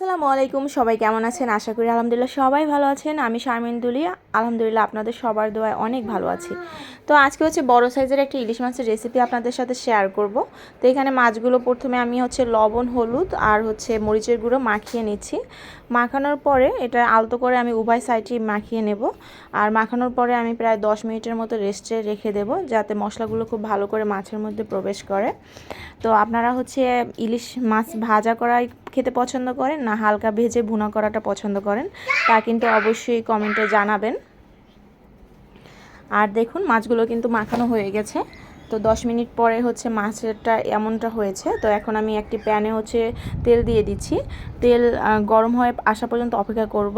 আসসালামু আলাইকুম, সবাই কেমন আছেন? আশা করি আলহামদুলিল্লাহ সবাই ভালো আছেন। আমি শারমিন দুলি আলহামদুলিল্লাহ আপনাদের সবার দোয়ায় অনেক ভালো আছি। তো আজকে হচ্ছে বড় সাইজের একটা ইলিশ মাছের রেসিপি আপনাদের সাথে শেয়ার করব। তো এখানে মাছগুলো প্রথমে আমি হচ্ছে লবণ, হলুদ আর হচ্ছে মরিচের গুঁড়ো মাখিয়ে নিচ্ছি। মাখানোর পরে এটা আলতো করে আমি উভয় সাইডে মাখিয়ে নেব। আর মাখানোর পরে আমি প্রায় দশ মিনিটের মতো রেস্টে রেখে দেব, যাতে মশলাগুলো খুব ভালো করে মাছের মধ্যে প্রবেশ করে। তো আপনারা হচ্ছে ইলিশ মাছ ভাজা করাই খেতে পছন্দ করেন, না হালকা ভেজে ভুনা করাটা পছন্দ করেন, তা কিন্তু অবশ্যই কমেন্টে জানাবেন। আর দেখুন, মাছগুলো কিন্তু মাখানো হয়ে গেছে। তো দশ মিনিট পরে হচ্ছে মাছেরটা এমনটা হয়েছে। তো এখন আমি একটি প্যানে হচ্ছে তেল দিয়ে দিচ্ছি। তেল গরম হয়ে আসা পর্যন্ত অপেক্ষা করব।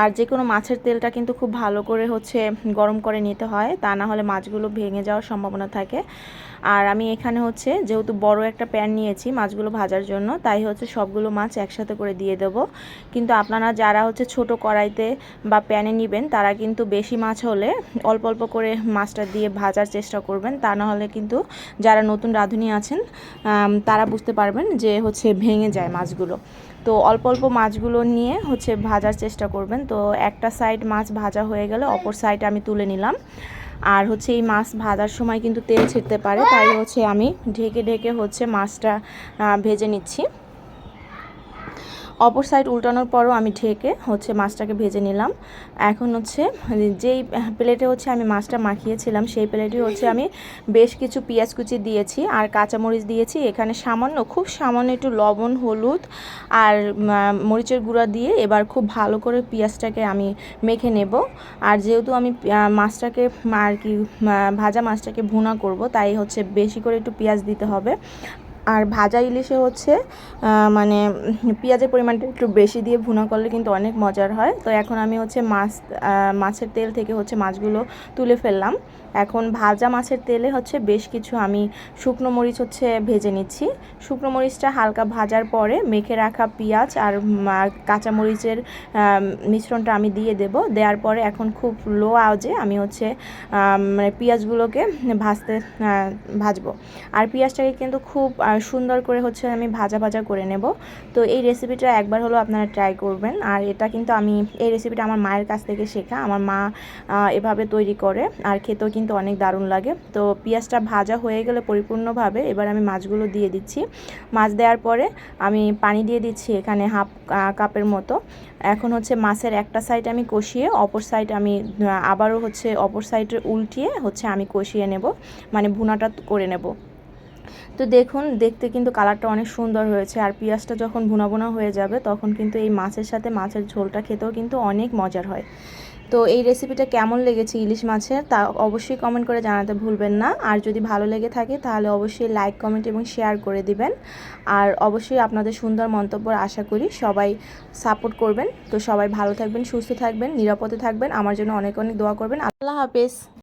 আর যে কোনো মাছের তেলটা কিন্তু খুব ভালো করে হচ্ছে গরম করে নিতে হয়, তা না হলে মাছগুলো ভেঙে যাওয়ার সম্ভাবনা থাকে। আর আমি এখানে হচ্ছে যেহেতু বড় একটা প্যান নিয়েছি মাছগুলো ভাজার জন্য, তাই হচ্ছে সবগুলো মাছ একসাথে করে দিয়ে দেব। কিন্তু আপনারা যারা হচ্ছে ছোট কড়াইতে বা প্যানে নেবেন, তারা কিন্তু বেশি মাছ হলে অল্প অল্প করে মাছটা দিয়ে ভাজার চেষ্টা করবেন, তা না হলে কিন্তু যারা নতুন রাঁধুনি আছেন তারা বুঝতে পারবেন যে হচ্ছে ভেঙে যায় মাছগুলো। তো অল্প অল্প মাছগুলো নিয়ে হচ্ছে ভাজার চেষ্টা করবেন। তো একটা সাইড মাছ ভাজা হয়ে গেলে অপর সাইড আমি তুলে নিলাম। আর হচ্ছে এই মাছ ভাজার সময় কিন্তু তেল ছিটতে পারে, তাই হচ্ছে আমি ঢেকে ঢেকে হচ্ছে মাছটা ভেজে নিচ্ছি। অপর সাইড উল্টানোর পরও আমি ঢেকে হচ্ছে মাছটাকে ভেজে নিলাম। এখন হচ্ছে যেই প্লেটে হচ্ছে আমি মাছটা মাখিয়েছিলাম, সেই প্লেটে হচ্ছে আমি বেশ কিছু পেঁয়াজ কুচি দিয়েছি আর কাঁচামরিচ দিয়েছি। এখানে সামান্য, খুব সামান্য একটু লবণ, হলুদ আর মরিচের গুঁড়া দিয়ে এবার খুব ভালো করে পেঁয়াজটাকে আমি মেখে নেব। আর যেহেতু আমি মাছটাকে আর কি ভাজা মাছটাকে ভুনা করব, তাই হচ্ছে বেশি করে একটু পেঁয়াজ দিতে হবে। আর ভাজা ইলিশে হচ্ছে মানে পেঁয়াজের পরিমাণটা একটু বেশি দিয়ে ভুনা করলে কিন্তু অনেক মজার হয়। তো এখন আমি হচ্ছে মাছ মাছের তেল থেকে হচ্ছে মাছগুলো তুলে ফেললাম। এখন ভাজা মাছের তেলে হচ্ছে বেশ কিছু আমি শুকনো মরিচ হচ্ছে ভেজে নিচ্ছি। শুকনো মরিচটা হালকা ভাজার পরে মেখে রাখা পেঁয়াজ আর কাঁচা মরিচের মিশ্রণটা আমি দিয়ে দেব। দেওয়ার পরে এখন খুব লো আওয়াজে আমি হচ্ছে মানে পেঁয়াজগুলোকে ভাজতে ভাজবো। আর পেঁয়াজটাকে কিন্তু খুব সুন্দর করে হচ্ছে আমি ভাজা ভাজা করে নেব। তো এই রেসিপিটা একবার হলো আপনারা ট্রাই করবেন। আর এটা কিন্তু আমি, এই রেসিপিটা আমার মায়ের কাছ থেকে শেখা। আমার মা এভাবে তৈরি করে। আর খেতেও কিন্তু অনেক দারুণ লাগে। তো পেঁয়াজটা ভাজা হয়ে গেলে পরিপূর্ণভাবে এবার আমি মাছগুলো দিয়ে দিচ্ছি। মাছ দেওয়ার পরে আমি পানি দিয়ে দিচ্ছি এখানে হাফ কাপের মতো। এখন হচ্ছে মাছের একটা সাইড আমি কষিয়ে, অপর সাইড আমি, আবারও হচ্ছে অপর সাইডে উল্টিয়ে হচ্ছে আমি কষিয়ে নেব। মানে ভুনাটা করে নেব। তো দেখুন, দেখতে কিন্তু কালারটা অনেক সুন্দর হয়েছে। আর পেঁয়াজটা যখন ভুনা ভুনা হয়ে যাবে, তখন কিন্তু এই মাছের সাথে মাছের ঝোলটা খেতেও কিন্তু অনেক মজার হয়। তো এই রেসিপিটা কেমন লেগেছে ইলিশ মাছের, তা অবশ্যই কমেন্ট করে জানাতে ভুলবেন না। আর যদি ভালো লেগে থাকে, তাহলে অবশ্যই লাইক কমেন্ট এবং শেয়ার করে দিবেন। আর অবশ্যই আপনাদের সুন্দর মন্তব্য আশা করি সবাই সাপোর্ট করবেন। তো সবাই ভালো থাকবেন, সুস্থ থাকবেন, নিরাপদে থাকবেন। আমার জন্য অনেক অনেক দোয়া করবেন। আল্লাহ হাফেজ।